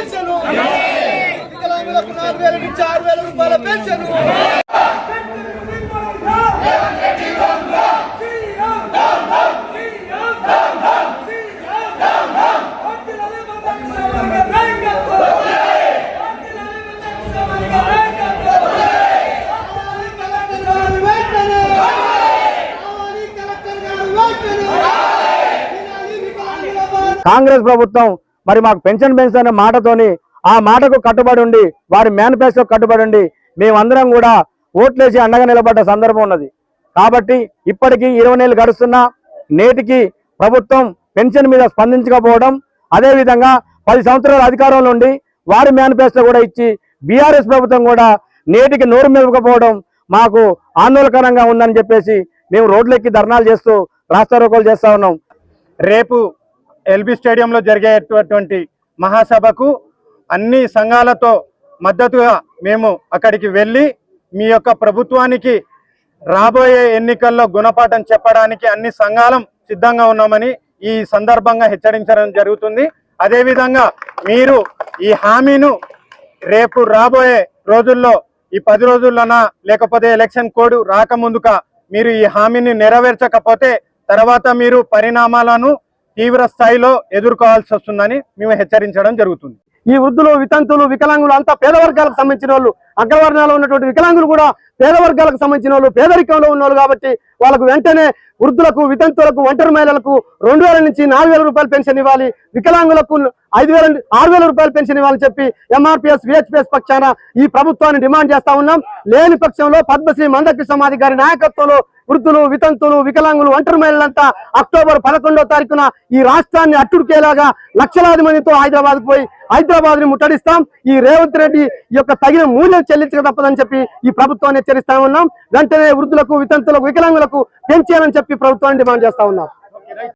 Pension. వికలాంగులకు నాలుగు వేల నుంచి ఆరు వేల రూపాయల పెన్షన్. కాంగ్రెస్ ప్రభుత్వం మరి మాకు పెన్షన్ పెన్షన్ అనే మాటతోని ఆ మాటకు కట్టుబడి ఉండి వారి మేనిఫెస్టో కట్టుబడి ఉండి మేమందరం కూడా ఓట్లేసి అండగా నిలబడ్డ సందర్భం ఉన్నది. కాబట్టి ఇప్పటికీ ఇరవై నెలలు గడుస్తున్నా నేటికి ప్రభుత్వం పెన్షన్ మీద స్పందించకపోవడం అదేవిధంగా పది సంవత్సరాల అధికారంలో ఉండి వారి మేనిఫెస్టో కూడా ఇచ్చి బీఆర్ఎస్ ప్రభుత్వం కూడా నేటికి నోరు మెదపకపోవడం మాకు ఆందోళనకరంగా ఉందని చెప్పేసి మేము రోడ్లెక్కి ధర్నాలు చేస్తూ రాస్తారోకోలు చేస్తా ఉన్నాం. రేపు ఎల్బీ స్టేడియంలో జరిగేటటువంటి మహాసభకు అన్ని సంఘాలతో మద్దతుగా మేము అక్కడికి వెళ్ళి మీ యొక్క ప్రభుత్వానికి రాబోయే ఎన్నికల్లో గుణపాఠం చెప్పడానికి అన్ని సంఘాలం సిద్ధంగా ఉన్నామని ఈ సందర్భంగా హెచ్చరించడం జరుగుతుంది. అదేవిధంగా మీరు ఈ హామీను రేపు రాబోయే రోజుల్లో ఈ పది రోజుల్లోనా లేకపోతే ఎలక్షన్ కోడ్ రాకముందుక మీరు ఈ హామీని నెరవేర్చకపోతే తర్వాత మీరు పరిణామాలను తీవ్ర స్థాయిలో ఎదుర్కోవాల్సి వస్తుందని మేము హెచ్చరించడం జరుగుతుంది. ఈ వృద్ధులు వితంతులు వికలాంగులు అంతా పేద వర్గాలకు సంబంధించిన వాళ్ళు అగ్రవర్ణాలు ఉన్నటువంటి వికలాంగులు కూడా పేద వర్గాలకు సంబంధించిన వాళ్ళు పేదరికంలో ఉన్న కాబట్టి వాళ్ళకు వెంటనే వృద్ధులకు వితంతులకు ఒంటరి మహిళలకు రెండు వేల నుంచి నాలుగు వేల రూపాయల పెన్షన్ ఇవ్వాలి. వికలాంగులకు ఐదు వేల ఆరు వేల రూపాయల పెన్షన్ ఇవ్వాలని చెప్పి ఎంఆర్పిఎస్ విహెచ్పిఎస్ పక్షాన ఈ ప్రభుత్వాన్ని డిమాండ్ చేస్తా ఉన్నాం. లేని పక్షంలో పద్మశ్రీ మందకృష్ణమాది గారి నాయకత్వంలో వృద్ధులు వితంతులు వికలాంగులు ఒంటరి మహిళలంతా అక్టోబర్ పదకొండో తారీఖున ఈ రాష్ట్రాన్ని అట్టుడికేలాగా లక్షలాది మందితో హైదరాబాద్ పోయి హైదరాబాద్ని ముట్టడిస్తాం. ఈ రేవంత్ రెడ్డి యొక్క తగిన మూల్యం చెల్లించక తప్పదని చెప్పి ఈ ప్రభుత్వాన్ని హెచ్చరిస్తా ఉన్నాం. వెంటనే వృద్ధులకు వితంతులకు వికలాంగులకు పెంచేయాలని చెప్పి ప్రభుత్వాన్ని డిమాండ్ చేస్తా ఉన్నాం.